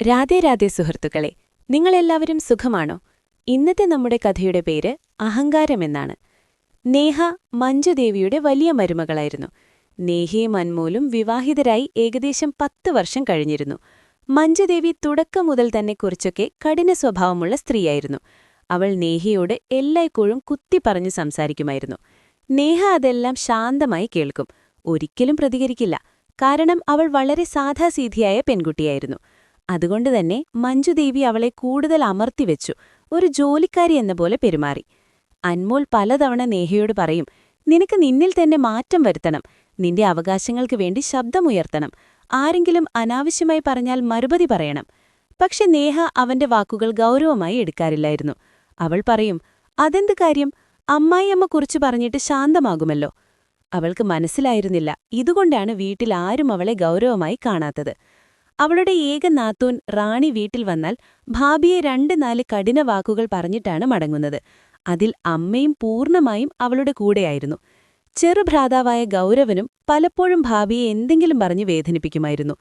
രാധേ രാധേ സുഹൃത്തുക്കളെ നിങ്ങളെല്ലാവരും സുഖമാണോ? ഇന്നത്തെ നമ്മുടെ കഥയുടെ പേര് അഹങ്കാരം എന്നാണ് നേഹ മഞ്ജുദേവിയുടെ വലിയ മരുമകളായിരുന്നു. നേഹയും അൻമോലും വിവാഹിതരായി ഏകദേശം പത്ത് വർഷം കഴിഞ്ഞിരുന്നു. മഞ്ജുദേവി തുടക്കം മുതൽ തന്നെ കുറിച്ചൊക്കെ കഠിന സ്വഭാവമുള്ള സ്ത്രീയായിരുന്നു. അവൾ നേഹയോട് എല്ലായ്പ്പോഴും കുത്തിപ്പറഞ്ഞു സംസാരിക്കുമായിരുന്നു. നേഹ അതെല്ലാം ശാന്തമായി കേൾക്കും. ഒരിക്കലും പ്രതികരിക്കില്ല. കാരണം അവൾ വളരെ സാധാസീധിയായ പെൺകുട്ടിയായിരുന്നു. അതുകൊണ്ടുതന്നെ മഞ്ജുദേവി അവളെ കൂടുതൽ അമർത്തിവെച്ചു ഒരു ജോലിക്കാരി എന്ന പോലെ പെരുമാറി. അൻമോൾ പലതവണ നേഹയോട് പറയും നിനക്ക് നിന്നിൽ തന്നെ മാറ്റം വരുത്തണം. നിന്റെ അവകാശങ്ങൾക്ക് വേണ്ടി ശബ്ദമുയർത്തണം. ആരെങ്കിലും അനാവശ്യമായി പറഞ്ഞാൽ മറുപടി പറയണം പക്ഷെ നേഹ അവന്റെ വാക്കുകൾ ഗൗരവമായി എടുക്കാറില്ലായിരുന്നു. അവൾ പറയും അതെന്ത് കാര്യം? അമ്മായിയമ്മ കുറിച്ച് പറഞ്ഞിട്ട് ശാന്തമാകുമല്ലോ അവൾക്ക് മനസ്സിലായിരുന്നില്ല. ഇതുകൊണ്ടാണ് വീട്ടിൽ ആരും അവളെ ഗൗരവമായി കാണാത്തത്. അവളുടെ ഏക നാത്തൂൻ റാണി വീട്ടിൽ വന്നാൽ ഭാബിയെ രണ്ട് നാല് കഠിന വാക്കുകൾ പറഞ്ഞിട്ടാണ് മടങ്ങുന്നത്. അതിൽ അമ്മയും പൂർണമായും അവളുടെ കൂടെയായിരുന്നു. ചെറുഭ്രാതാവായ ഗൗരവനും പലപ്പോഴും ഭാബിയെ എന്തെങ്കിലും പറഞ്ഞു വേദനിപ്പിക്കുമായിരുന്നു.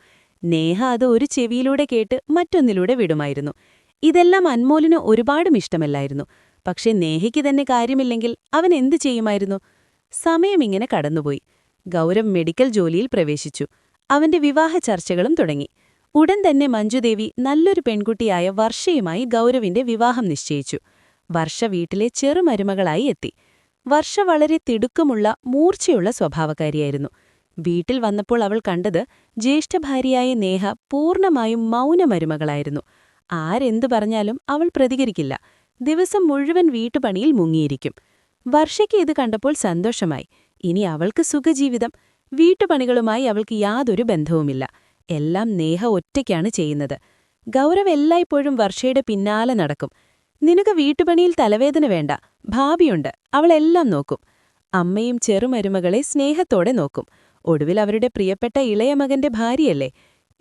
നേഹ അത് ഒരു ചെവിയിലൂടെ കേട്ട് മറ്റൊന്നിലൂടെ വിടുമായിരുന്നു. ഇതെല്ലാം അൻമോലിന് ഒരുപാടും ഇഷ്ടമല്ലായിരുന്നു. പക്ഷേ നേഹയ്ക്ക് തന്നെ കാര്യമില്ലെങ്കിൽ അവൻ എന്തു ചെയ്യുമായിരുന്നു? സമയമിങ്ങനെ കടന്നുപോയി. ഗൗരവ് മെഡിക്കൽ ജോലിയിൽ പ്രവേശിച്ചു. അവന്റെ വിവാഹ ചർച്ചകളും തുടങ്ങി. ഉടൻ തന്നെ മഞ്ജുദേവി നല്ലൊരു പെൺകുട്ടിയായ വർഷയുമായി ഗൗരവിന്റെ വിവാഹം നിശ്ചയിച്ചു. വർഷ വീട്ടിലെ ചെറുമരുമകളായി എത്തി. വർഷ വളരെ തിടുക്കമുള്ള മൂർച്ചയുള്ള സ്വഭാവക്കാരിയായിരുന്നു. വീട്ടിൽ വന്നപ്പോൾ അവൾ കണ്ടത് ജ്യേഷ്ഠഭാര്യയായ നേഹ പൂർണമായും മൗനമരുമകളായിരുന്നു ആരെന്തു പറഞ്ഞാലും അവൾ പ്രതികരിക്കില്ല. ദിവസം മുഴുവൻ വീട്ടുപണിയിൽ മുങ്ങിയിരിക്കും. വർഷയ്ക്ക് ഇത് കണ്ടപ്പോൾ സന്തോഷമായി. ഇനി അവൾക്ക് സുഖജീവിതം. വീട്ടുപണികളുമായി അവൾക്ക് യാതൊരു ബന്ധവുമില്ല. എല്ലാം നേഹ ഒറ്റയ്ക്കാണ് ചെയ്യുന്നത്. ഗൗരവ് എല്ലായ്പ്പോഴും വർഷയുടെ പിന്നാലെ നടക്കും. നിനക്ക് വീട്ടുപണിയിൽ തലവേദന വേണ്ട. ഭാവിയുണ്ട്. അവളെല്ലാം നോക്കും. അമ്മയും ചെറുമരുമകളെ സ്നേഹത്തോടെ നോക്കും. ഒടുവിൽ അവരുടെ പ്രിയപ്പെട്ട ഇളയ മകന്റെ ഭാര്യയല്ലേ?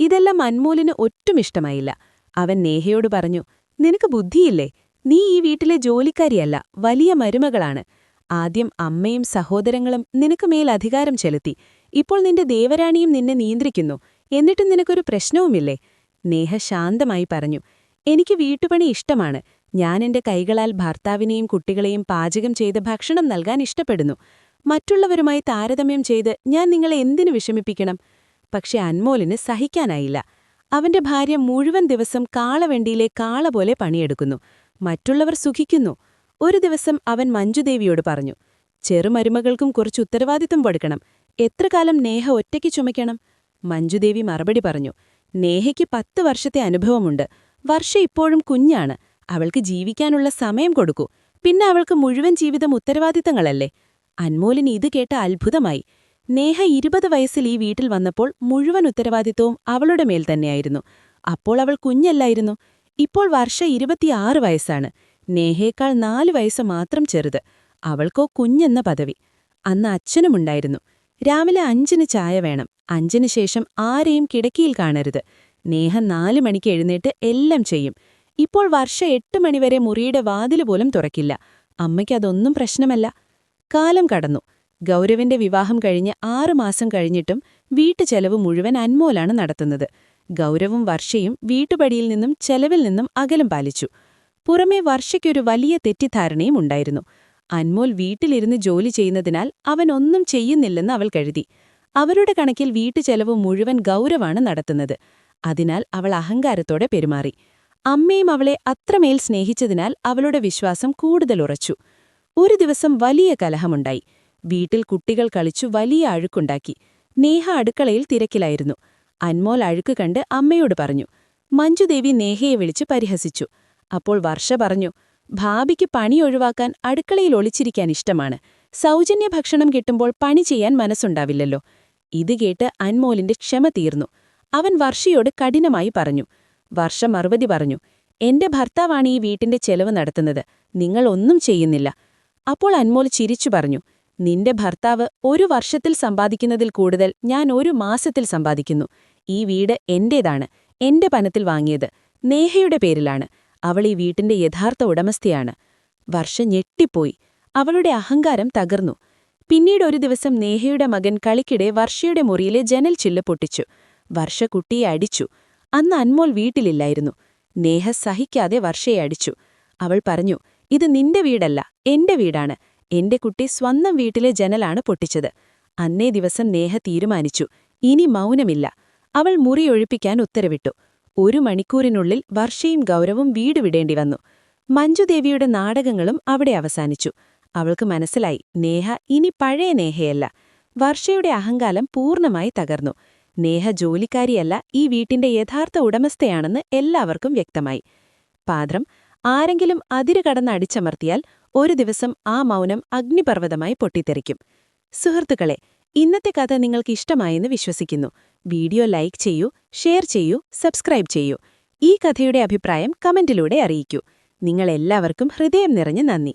ഇതെല്ലാം അൻമോലിന് ഒട്ടും ഇഷ്ടമായില്ല. അവൻ നേഹയോട് പറഞ്ഞു നിനക്ക് ബുദ്ധിയില്ലേ? നീ ഈ വീട്ടിലെ ജോലിക്കാരിയല്ല. വലിയ മരുമകളാണ്. ആദ്യം അമ്മയും സഹോദരങ്ങളും നിനക്ക് മേൽ അധികാരം ചെലുത്തി. ഇപ്പോൾ നിന്റെ ദേവരാണിയും നിന്നെ നിയന്ത്രിക്കുന്നു. എന്നിട്ടും നിനക്കൊരു പ്രശ്നവുമില്ലേ? നേഹ ശാന്തമായി പറഞ്ഞു. എനിക്ക് വീട്ടുപണി ഇഷ്ടമാണ്. ഞാൻ എന്റെ കൈകളാൽ ഭർത്താവിനെയും കുട്ടികളെയും പാചകം ചെയ്ത് ഭക്ഷണം നൽകാൻ ഇഷ്ടപ്പെടുന്നു. മറ്റുള്ളവരുമായി താരതമ്യം ചെയ്ത് ഞാൻ നിങ്ങളെ എന്തിനു വിഷമിപ്പിക്കണം? പക്ഷെ അൻമോലിന് സഹിക്കാനായില്ല. അവന്റെ ഭാര്യ മുഴുവൻ ദിവസം കാളവണ്ടിയിലെ കാള പോലെ പണിയെടുക്കുന്നു. മറ്റുള്ളവർ സുഖിക്കുന്നു. ഒരു ദിവസം അവൻ മഞ്ജുദേവിയോട് പറഞ്ഞു ചെറുമരുമകൾക്കും കുറച്ച് ഉത്തരവാദിത്വം കൊടുക്കണം എത്ര കാലം നേഹ ഒറ്റയ്ക്ക് ചുമയ്ക്കണം? മഞ്ജുദേവി മറുപടി പറഞ്ഞു നേഹയ്ക്ക് പത്ത് വർഷത്തെ അനുഭവമുണ്ട്. വർഷ ഇപ്പോഴും കുഞ്ഞാണ്. അവൾക്ക് ജീവിക്കാനുള്ള സമയം കൊടുക്കൂ. പിന്നെ അവൾക്ക് മുഴുവൻ ജീവിതം ഉത്തരവാദിത്തങ്ങളല്ലേ? അൻമോലിന് ഇത് കേട്ട അത്ഭുതമായി. നേഹ ഇരുപത് വയസ്സിൽ ഈ വീട്ടിൽ വന്നപ്പോൾ മുഴുവൻ ഉത്തരവാദിത്വവും അവളുടെ മേൽ തന്നെയായിരുന്നു. അപ്പോൾ അവൾ കുഞ്ഞല്ലായിരുന്നു. ഇപ്പോൾ വർഷ ഇരുപത്തിയാറ് വയസ്സാണ്. നേഹയേക്കാൾ നാല് വയസ്സ് മാത്രം ചെറുത്. അവൾക്കോ കുഞ്ഞെന്ന പദവി. അന്ന് അച്ഛനുമുണ്ടായിരുന്നു. രാവിലെ അഞ്ചിന് ചായ വേണം. അഞ്ചിന് ശേഷം ആരെയും കിടക്കിയിൽ കാണരുത്. നേഹ നാലു മണിക്ക് എഴുന്നേറ്റ് എല്ലാം ചെയ്യും. ഇപ്പോൾ വർഷ എട്ട് മണിവരെ മുറിയുടെ വാതിൽ പോലും തുറക്കില്ല. അമ്മയ്ക്കതൊന്നും പ്രശ്നമല്ല. കാലം കടന്നു. ഗൗരവിന്റെ വിവാഹം കഴിഞ്ഞ് ആറുമാസം കഴിഞ്ഞിട്ടും വീട്ടു ചെലവ് മുഴുവൻ അൻമോലാണ് നടത്തുന്നത്. ഗൗരവും വർഷയും വീട്ടുപടിയിൽ നിന്നും ചെലവിൽ നിന്നും അകലം പാലിച്ചു. പുറമേ വർഷയ്ക്കൊരു വലിയ തെറ്റിദ്ധാരണയും ഉണ്ടായിരുന്നു. അൻമോൽ വീട്ടിലിരുന്ന് ജോലി ചെയ്യുന്നതിനാൽ അവൻ ഒന്നും ചെയ്യുന്നില്ലെന്ന് അവൾ കരുതി. അവരുടെ കണക്കിൽ വീട്ടുചെലവ് മുഴുവൻ ഗൗരവാണ് നടത്തുന്നത്. അതിനാൽ അവൾ അഹങ്കാരത്തോടെ പെരുമാറി. അമ്മയും അവളെ അത്രമേൽ സ്നേഹിച്ചതിനാൽ അവളുടെ വിശ്വാസം കൂടുതൽ ഉറച്ചു. ഒരു ദിവസം വലിയ കലഹമുണ്ടായി. വീട്ടിൽ കുട്ടികൾ കളിച്ചു വലിയ അഴുക്കുണ്ടാക്കി. നേഹ അടുക്കളയിൽ തിരക്കിലായിരുന്നു. അൻമോൽ അഴുക്ക് കണ്ട് അമ്മയോട് പറഞ്ഞു. മഞ്ജുദേവി നേഹയെ വിളിച്ച് പരിഹസിച്ചു. അപ്പോൾ വർഷ പറഞ്ഞു ഭാബിക്ക് പണി ഒഴിവാക്കാൻ അടുക്കളയിൽ ഒളിച്ചിരിക്കാൻ ഇഷ്ടമാണ്. സൗജന്യ ഭക്ഷണം കിട്ടുമ്പോൾ പണി ചെയ്യാൻ മനസ്സുണ്ടാവില്ലല്ലോ. ഇത് കേട്ട് അൻമോലിന്റെ ക്ഷമ തീർന്നു. അവൻ വർഷയോട് കഠിനമായി പറഞ്ഞു. വർഷ മറുപടി പറഞ്ഞു. എന്റെ ഭർത്താവാണ് ഈ വീട്ടിന്റെ ചെലവ് നടത്തുന്നത്. നിങ്ങൾ ഒന്നും ചെയ്യുന്നില്ല. അപ്പോൾ അൻമോൽ ചിരിച്ചു പറഞ്ഞു. നിന്റെ ഭർത്താവ് ഒരു വർഷത്തിൽ സമ്പാദിക്കുന്നതിൽ കൂടുതൽ ഞാൻ ഒരു മാസത്തിൽ സമ്പാദിക്കുന്നു. ഈ വീട് എന്റേതാണ്. എന്റെ പനത്തിൽ വാങ്ങിയത്. നേഹയുടെ പേരിലാണ്. അവൾ ഈ വീട്ടിന്റെ യഥാർത്ഥ ഉടമസ്ഥയാണ്. വർഷ ഞെട്ടിപ്പോയി. അവളുടെ അഹങ്കാരം തകർന്നു. പിന്നീട് ഒരു ദിവസം നേഹയുടെ മകൻ കളിക്കിടെ വർഷയുടെ മുറിയിലെ ജനൽ ചില്ല പൊട്ടിച്ചു. വർഷ കുട്ടിയെ അടിച്ചു. അന്ന് അൻമോൾ വീട്ടിലില്ലായിരുന്നു. നേഹ സഹിക്കാതെ വർഷയെ അടിച്ചു. അവൾ പറഞ്ഞു ഇത് നിന്റെ വീടല്ല എന്റെ വീടാണ്. എന്റെ കുട്ടി സ്വന്തം വീട്ടിലെ ജനലാണ് പൊട്ടിച്ചത്. അന്നേ ദിവസം നേഹ തീരുമാനിച്ചു ഇനി മൗനമില്ല. അവൾ മുറിയൊഴിപ്പിക്കാൻ ഉത്തരവിട്ടു. ഒരു മണിക്കൂറിനുള്ളിൽ വർഷയും ഗൗരവും വീട് വിടേണ്ടി വന്നു. മഞ്ജുദേവിയുടെ നാടകങ്ങളും അവിടെ അവസാനിച്ചു. അവൾക്ക് മനസ്സിലായി നേഹ ഇനി പഴയ നേഹയല്ല. വർഷയുടെ അഹങ്കാലം പൂർണമായി തകർന്നു. നേഹ ജോലിക്കാരിയല്ല ഈ വീട്ടിന്റെ യഥാർത്ഥ ഉടമസ്ഥയാണെന്ന് എല്ലാവർക്കും വ്യക്തമായി. പാത്രം ആരെങ്കിലും അതിര് കടന്ന് അടിച്ചമർത്തിയാൽ ഒരു ദിവസം ആ മൗനം അഗ്നിപർവതമായി പൊട്ടിത്തെറിക്കും. സുഹൃത്തുക്കളെ ഇന്നത്തെ കഥ നിങ്ങൾക്ക് ഇഷ്ടമായെന്ന് വിശ്വസിക്കുന്നു. വീഡിയോ ലൈക്ക് ചെയ്യൂ ഷെയർ ചെയ്യൂ സബ്സ്ക്രൈബ് ചെയ്യൂ. ഈ കഥയുടെ അഭിപ്രായം കമന്റിലൂടെ അറിയിക്കൂ. നിങ്ങളെല്ലാവർക്കും ഹൃദയം നിറഞ്ഞ് നന്ദി.